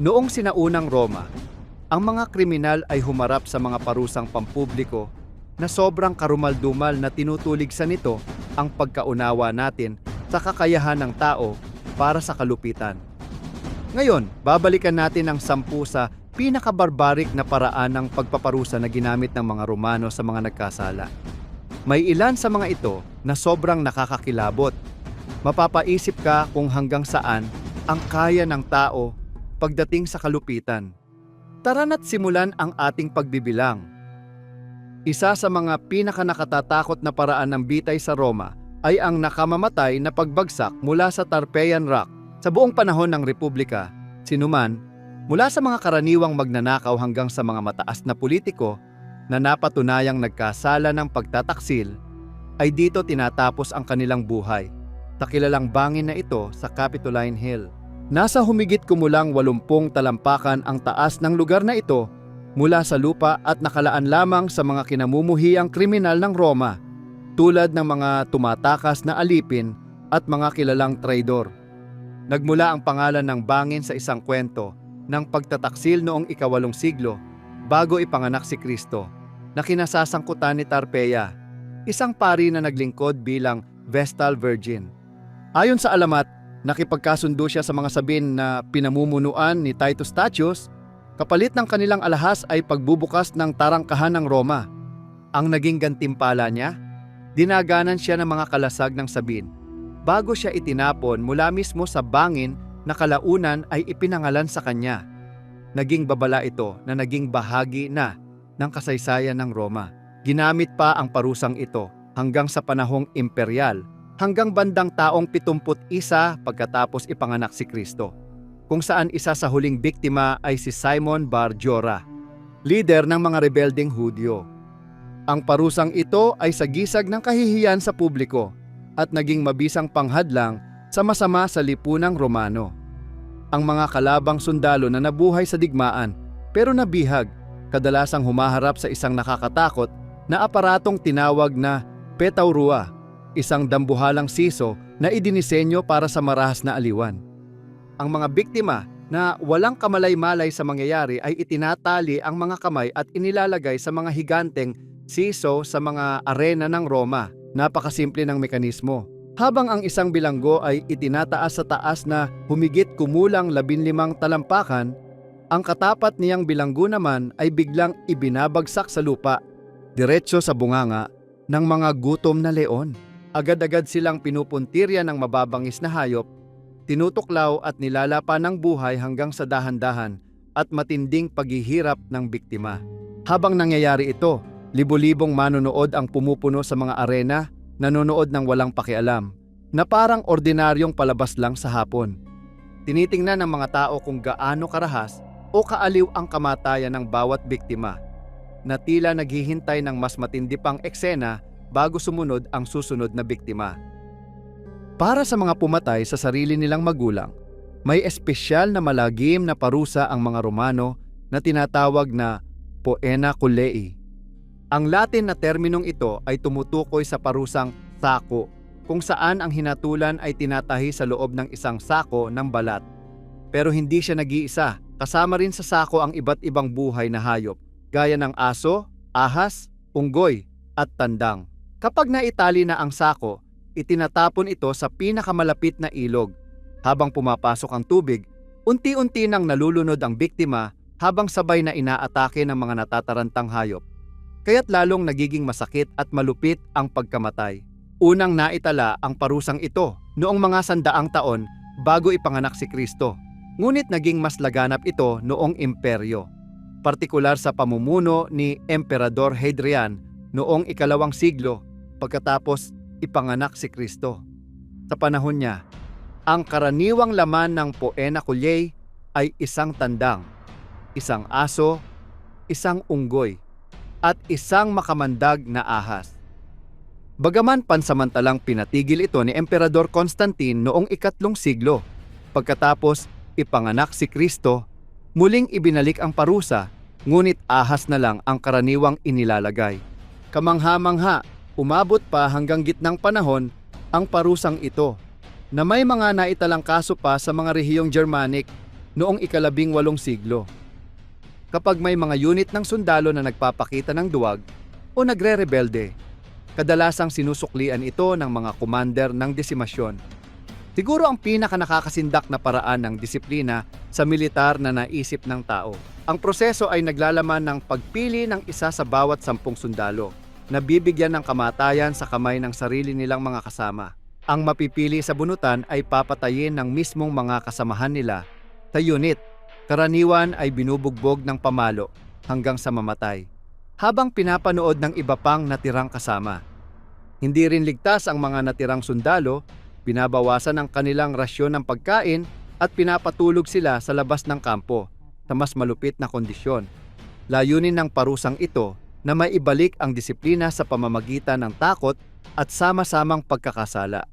Noong sinaunang Roma, ang mga kriminal ay humarap sa mga parusang pampubliko na sobrang karumaldumal na tinutulig sa nito ang pagkaunawa natin sa kakayahan ng tao para sa kalupitan. Ngayon, babalikan natin ang sampu sa pinakabarbarik na paraan ng pagpaparusa na ginamit ng mga Romano sa mga nagkasala. May ilan sa mga ito na sobrang nakakakilabot. Mapapaisip ka kung hanggang saan ang kaya ng tao pagdating sa kalupitan. Tara na't simulan ang ating pagbibilang. Isa sa mga pinakanakatatakot na paraan ng bitay sa Roma ay ang nakamamatay na pagbagsak mula sa Tarpeian Rock. Sa buong panahon ng Republika, sinuman, mula sa mga karaniwang magnanakaw hanggang sa mga mataas na politiko na napatunayang nagkasala ng pagtataksil, ay dito tinatapos ang kanilang buhay. Takilalang bangin na ito sa Capitoline Hill. Nasa humigit kumulang 80 talampakan ang taas ng lugar na ito mula sa lupa at nakalaan lamang sa mga kinamumuhiang kriminal ng Roma, tulad ng mga tumatakas na alipin at mga kilalang traidor. Nagmula ang pangalan ng bangin sa isang kwento ng pagtataksil noong ikawalong siglo bago ipanganak si Kristo na kinasasangkutan ni Tarpeia, isang pari na naglingkod bilang Vestal Virgin. Ayon sa alamat, nakipagkasundo siya sa mga sabin na pinamumunuan ni Titus Statius Kapalit ng kanilang alahas ay pagbubukas ng tarangkahan ng Roma. Ang naging gantimpala niya, dinaganan siya ng mga kalasag ng sabin. Bago siya itinapon mula mismo sa bangin na kalaunan ay ipinangalan sa kanya. Naging babala ito na naging bahagi na ng kasaysayan ng Roma. Ginamit pa ang parusang ito hanggang sa panahong imperial, hanggang bandang taong 71 pagkatapos ipanganak si Kristo kung saan isa sa huling biktima ay si Simon Bar Jora, leader ng mga rebelding Hudyo. Ang parusang ito ay sagisag ng kahihiyan sa publiko at naging mabisang panghadlang sa masama sa lipunang Romano. Ang mga kalabang sundalo na nabuhay sa digmaan pero nabihag, kadalasang humaharap sa isang nakakatakot na aparatong tinawag na petaurua, isang dambuhalang siso na idinisenyo para sa marahas na aliwan. Ang mga biktima na walang kamalay-malay sa mangyayari ay itinatali ang mga kamay at inilalagay sa mga higanteng siso sa mga arena ng Roma. Napakasimple ng mekanismo. Habang ang isang bilanggo ay itinataas sa taas na humigit kumulang 15 talampakan, ang katapat niyang bilanggo naman ay biglang ibinabagsak sa lupa, diretso sa bunganga ng mga gutom na leon. Agad-agad silang pinupuntirya ng mababangis na hayop tinutuklaw at nilalapa ng buhay hanggang sa dahan-dahan at matinding paghihirap ng biktima. Habang nangyayari ito, libo-libong manonood ang pumupuno sa mga arena, nanonood ng walang pakialam, na parang ordinaryong palabas lang sa hapon. Tinitingnan ng mga tao kung gaano karahas o kaaliw ang kamatayan ng bawat biktima, na tila naghihintay ng mas matindi pang eksena bago sumunod ang susunod na biktima. Para sa mga pumatay sa sarili nilang magulang, may espesyal na malagim na parusa ang mga Romano na tinatawag na poena culei. Ang Latin na terminong ito ay tumutukoy sa parusang sako, kung saan ang hinatulan ay tinatahi sa loob ng isang sako ng balat. Pero hindi siya nag-iisa, kasama rin sa sako ang iba't ibang buhay na hayop, gaya ng aso, ahas, unggoy, at tandang. Kapag naitali na ang sako, itinatapon ito sa pinakamalapit na ilog. Habang pumapasok ang tubig, unti-unti nang nalulunod ang biktima habang sabay na inaatake ng mga natatarantang hayop. Kaya't lalong nagiging masakit at malupit ang pagkamatay. Unang naitala ang parusang ito noong mga sandaang taon bago ipanganak si Kristo. Ngunit naging mas laganap ito noong imperyo. Partikular sa pamumuno ni Emperador Hadrian noong ikalawang siglo pagkatapos ipanganak si Kristo. Sa panahon niya, ang karaniwang laman ng Poena Culiae ay isang tandang, isang aso, isang unggoy, at isang makamandag na ahas. Bagaman pansamantalang pinatigil ito ni Emperador Constantine noong ikatlong siglo, pagkatapos ipanganak si Kristo, muling ibinalik ang parusa, ngunit ahas na lang ang karaniwang inilalagay. Kamangha-mangha, umabot pa hanggang gitnang panahon ang parusang ito, na may mga naitalang kaso pa sa mga rehiyong Germanic noong ikalabing walong siglo. Kapag may mga unit ng sundalo na nagpapakita ng duwag o nagre-rebelde, kadalasang sinusuklian ito ng mga commander ng desimasyon. Siguro ang pinaka nakakasindak na paraan ng disiplina sa militar na naisip ng tao. Ang proseso ay naglalaman ng pagpili ng isa sa bawat sampung sundalo na bibigyan ng kamatayan sa kamay ng sarili nilang mga kasama. Ang mapipili sa bunutan ay papatayin ng mismong mga kasamahan nila sa unit. Karaniwan ay binubugbog ng pamalo hanggang sa mamatay. Habang pinapanood ng iba pang natirang kasama. Hindi rin ligtas ang mga natirang sundalo, binabawasan ang kanilang rasyon ng pagkain at pinapatulog sila sa labas ng kampo sa mas malupit na kondisyon. Layunin ng parusang ito na maibalik ang disiplina sa pamamagitan ng takot at sama-samang pagkakasala.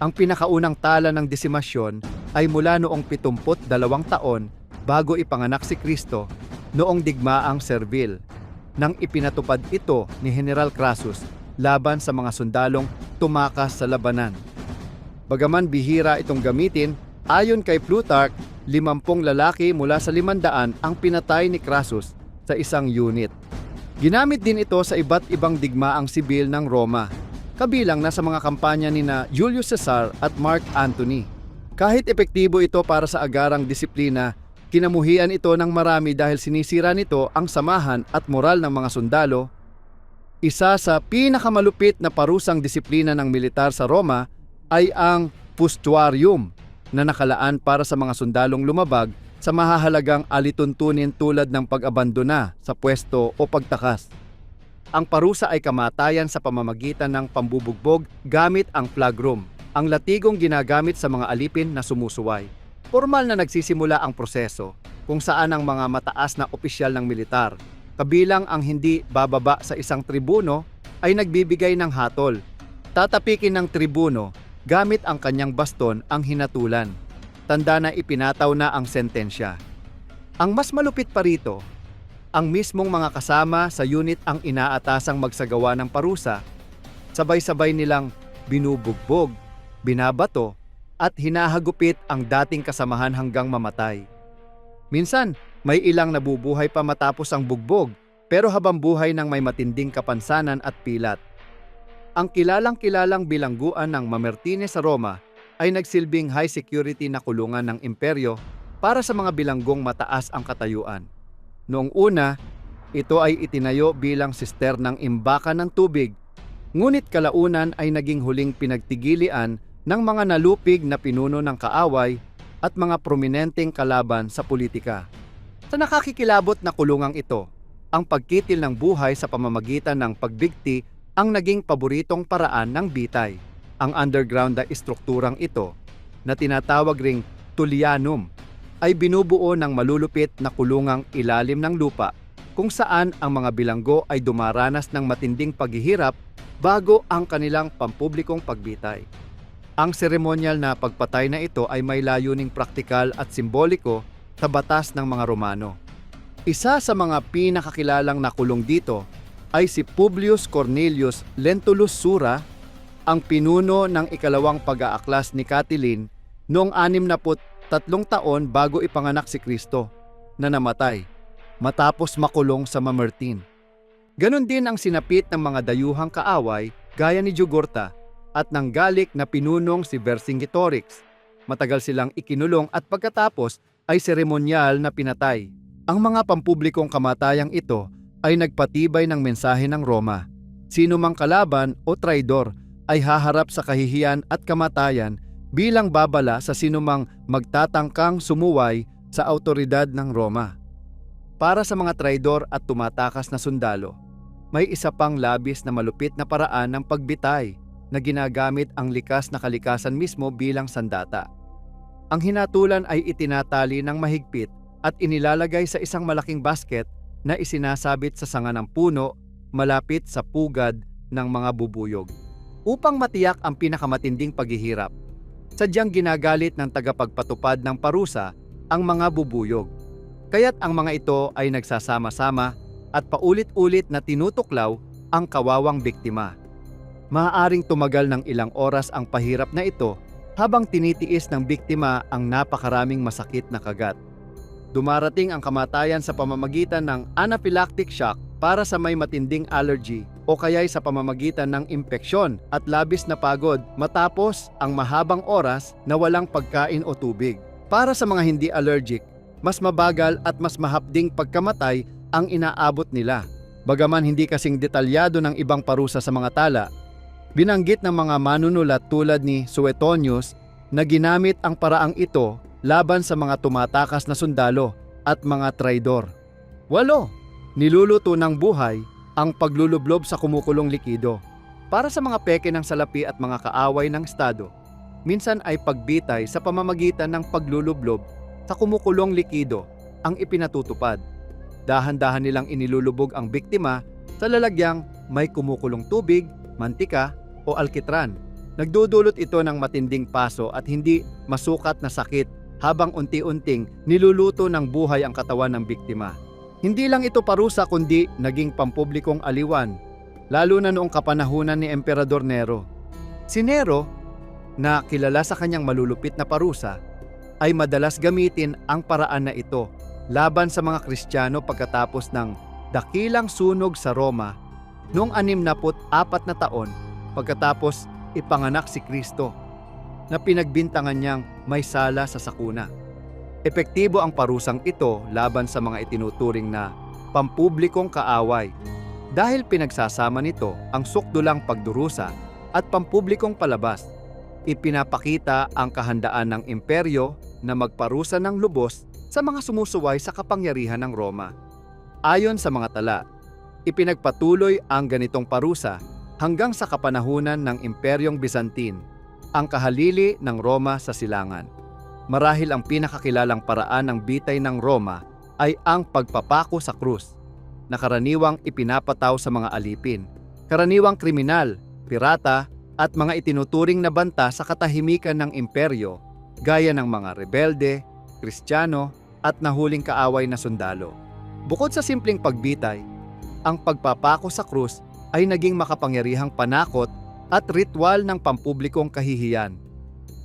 Ang pinakaunang tala ng desimasyon ay mula noong 72 taon bago ipanganak si Kristo noong digmaang Servil nang ipinatupad ito ni General Crassus laban sa mga sundalong tumakas sa labanan. Bagaman bihira itong gamitin, ayon kay Plutarch, limampung lalaki mula sa limandaan ang pinatay ni Crassus sa isang unit. Ginamit din ito sa iba't ibang digmaang sibil ng Roma, kabilang na sa mga kampanya ni na Julius Caesar at Mark Antony. Kahit epektibo ito para sa agarang disiplina, kinamuhian ito ng marami dahil sinisira nito ang samahan at moral ng mga sundalo. Isa sa pinakamalupit na parusang disiplina ng militar sa Roma ay ang pustuarium na nakalaan para sa mga sundalong lumabag sa mahahalagang alituntunin tulad ng pag-abandona sa pwesto o pagtakas. Ang parusa ay kamatayan sa pamamagitan ng pambubugbog gamit ang flagrum, ang latigong ginagamit sa mga alipin na sumusuway. Formal na nagsisimula ang proseso kung saan ang mga mataas na opisyal ng militar, kabilang ang hindi bababa sa isang tribuno, ay nagbibigay ng hatol. Tatapikin ng tribuno gamit ang kanyang baston ang hinatulan. Tanda na ipinataw na ang sentensya. Ang mas malupit pa rito, ang mismong mga kasama sa unit ang inaatasang magsagawa ng parusa, sabay-sabay nilang binubugbog, binabato, at hinahagupit ang dating kasamahan hanggang mamatay. Minsan, may ilang nabubuhay pa matapos ang bugbog, pero habang buhay ng may matinding kapansanan at pilat. Ang kilalang-kilalang bilangguan ng Mamertine sa Roma ay nagsilbing high security na kulungan ng imperyo para sa mga bilanggong mataas ang katayuan. Noong una, ito ay itinayo bilang sisternang imbakan ng tubig, ngunit kalaunan ay naging huling pinagtigilian ng mga nalupig na pinuno ng kaaway at mga prominenteng kalaban sa politika. Sa nakakikilabot na kulungang ito, ang pagkitil ng buhay sa pamamagitan ng pagbigti ang naging paboritong paraan ng bitay. Ang underground na istrukturang ito, na tinatawag ring tullianum, ay binubuo ng malulupit na kulungang ilalim ng lupa kung saan ang mga bilanggo ay dumaranas ng matinding paghihirap bago ang kanilang pampublikong pagbitay. Ang seremonyal na pagpatay na ito ay may layuning praktikal at simboliko sa batas ng mga Romano. Isa sa mga pinakakilalang nakulong dito ay si Publius Cornelius Lentulus Sura, ang pinuno ng ikalawang pag-aaklas ni Catilin noong 63 taon bago ipanganak si Kristo na namatay matapos makulong sa Mamertin. Ganon din ang sinapit ng mga dayuhang kaaway gaya ni Jugurta at ng Galik na pinunong si Vercingetorix. Matagal silang ikinulong at pagkatapos ay seremonyal na pinatay. Ang mga pampublikong kamatayang ito ay nagpatibay ng mensahe ng Roma. Sino mang kalaban o traidor ay haharap sa kahihiyan at kamatayan bilang babala sa sinumang magtatangkang sumuway sa autoridad ng Roma. Para sa mga traidor at tumatakas na sundalo, may isa pang labis na malupit na paraan ng pagbitay na ginagamit ang likas na kalikasan mismo bilang sandata. Ang hinatulan ay itinatali ng mahigpit at inilalagay sa isang malaking basket na isinasabit sa sanga ng puno malapit sa pugad ng mga bubuyog. Upang matiyak ang pinakamatinding paghihirap, sadyang ginagalit ng tagapagpatupad ng parusa ang mga bubuyog. Kaya't ang mga ito ay nagsasama-sama at paulit-ulit na tinutuklaw ang kawawang biktima. Maaaring tumagal ng ilang oras ang pahirap na ito habang tinitiis ng biktima ang napakaraming masakit na kagat. Dumarating ang kamatayan sa pamamagitan ng anaphylactic shock para sa may matinding allergy o kaya'y sa pamamagitan ng impeksyon at labis na pagod matapos ang mahabang oras na walang pagkain o tubig. Para sa mga hindi allergic, mas mabagal at mas mahapding pagkamatay ang inaabot nila. Bagaman hindi kasing detalyado ng ibang parusa sa mga tala, binanggit ng mga manunulat tulad ni Suetonius na ginamit ang paraang ito laban sa mga tumatakas na sundalo at mga traidor. Walo, niluluto ng buhay ang paglulublob sa kumukulong likido. Para sa mga peke ng salapi at mga kaaway ng Estado, minsan ay pagbitay sa pamamagitan ng paglulublob sa kumukulong likido ang ipinatutupad. Dahan-dahan nilang inilulubog ang biktima sa lalagyang may kumukulong tubig, mantika o alkitran. Nagdudulot ito ng matinding paso at hindi masukat na sakit habang unti-unting niluluto ng buhay ang katawan ng biktima. Hindi lang ito parusa kundi naging pampublikong aliwan, lalo na noong kapanahunan ni Emperador Nero. Si Nero, na kilala sa kanyang malulupit na parusa, ay madalas gamitin ang paraan na ito laban sa mga Kristiyano pagkatapos ng dakilang sunog sa Roma noong 64 na taon pagkatapos ipanganak si Kristo na pinagbintangan niyang may sala sa sakuna. Epektibo ang parusang ito laban sa mga itinuturing na pampublikong kaaway dahil pinagsasama nito ang sukdulang pagdurusa at pampublikong palabas. Ipinapakita ang kahandaan ng imperyo na magparusa ng lubos sa mga sumusuway sa kapangyarihan ng Roma. Ayon sa mga tala, ipinagpatuloy ang ganitong parusa hanggang sa kapanahunan ng Imperyong Byzantine, ang kahalili ng Roma sa silangan. Marahil ang pinakakilalang paraan ng bitay ng Roma ay ang pagpapako sa krus, na karaniwang ipinapataw sa mga alipin, karaniwang kriminal, pirata, at mga itinuturing na banta sa katahimikan ng imperyo, gaya ng mga rebelde, kristyano, at nahuling kaaway na sundalo. Bukod sa simpleng pagbitay, ang pagpapako sa krus ay naging makapangyarihang panakot at ritual ng pampublikong kahihiyan.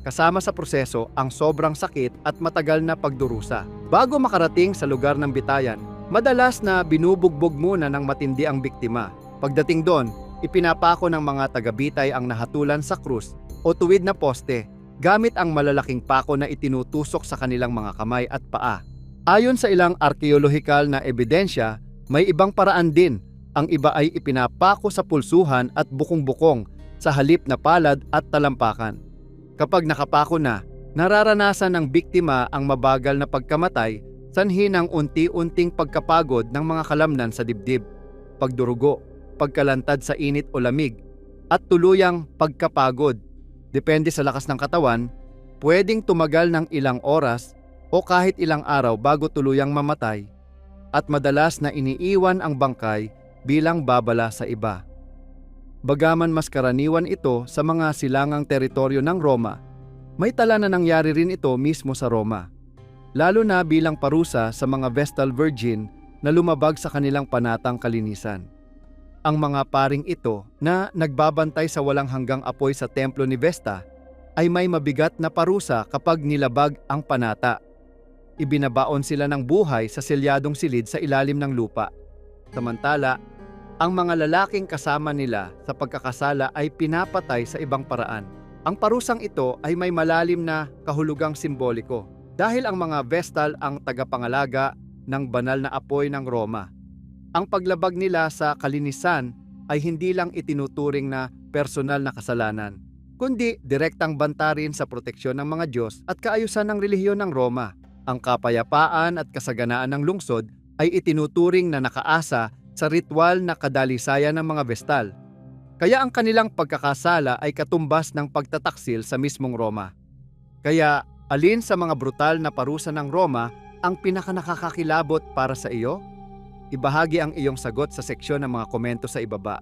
Kasama sa proseso ang sobrang sakit at matagal na pagdurusa. Bago makarating sa lugar ng bitayan, madalas na binubugbog muna ng matindi ang biktima. Pagdating doon, ipinapako ng mga tagabitay ang nahatulan sa krus o tuwid na poste gamit ang malalaking pako na itinutusok sa kanilang mga kamay at paa. Ayon sa ilang arkeolohikal na ebidensya, may ibang paraan din. Ang iba ay ipinapako sa pulsuhan at bukong-bukong sa halip na palad at talampakan. Kapag nakapako na, nararanasan ng biktima ang mabagal na pagkamatay sanhi ng unti-unting pagkapagod ng mga kalamnan sa dibdib, pagdurugo, pagkalantad sa init o lamig, at tuluyang pagkapagod. Depende sa lakas ng katawan, pwedeng tumagal ng ilang oras o kahit ilang araw bago tuluyang mamatay at madalas na iniiwan ang bangkay bilang babala sa iba. Bagaman mas karaniwan ito sa mga silangang teritoryo ng Roma, may tala na nangyari rin ito mismo sa Roma. Lalo na bilang parusa sa mga Vestal Virgin na lumabag sa kanilang panatang kalinisan. Ang mga paring ito na nagbabantay sa walang hanggang apoy sa templo ni Vesta ay may mabigat na parusa kapag nilabag ang panata. Ibinabaon sila ng buhay sa selyadong silid sa ilalim ng lupa. Samantala, ang mga lalaking kasama nila sa pagkakasala ay pinapatay sa ibang paraan. Ang parusang ito ay may malalim na kahulugang simboliko dahil ang mga Vestal ang tagapangalaga ng banal na apoy ng Roma. Ang paglabag nila sa kalinisan ay hindi lang itinuturing na personal na kasalanan, kundi direktang banta rin sa proteksyon ng mga Diyos at kaayusan ng relihiyon ng Roma. Ang kapayapaan at kasaganaan ng lungsod ay itinuturing na nakaasa sa ritual na kadalisayan ng mga Vestal. Kaya ang kanilang pagkakasala ay katumbas ng pagtataksil sa mismong Roma. Kaya alin sa mga brutal na parusa ng Roma ang pinakanakakakilabot para sa iyo? Ibahagi ang iyong sagot sa seksyon ng mga komento sa ibaba.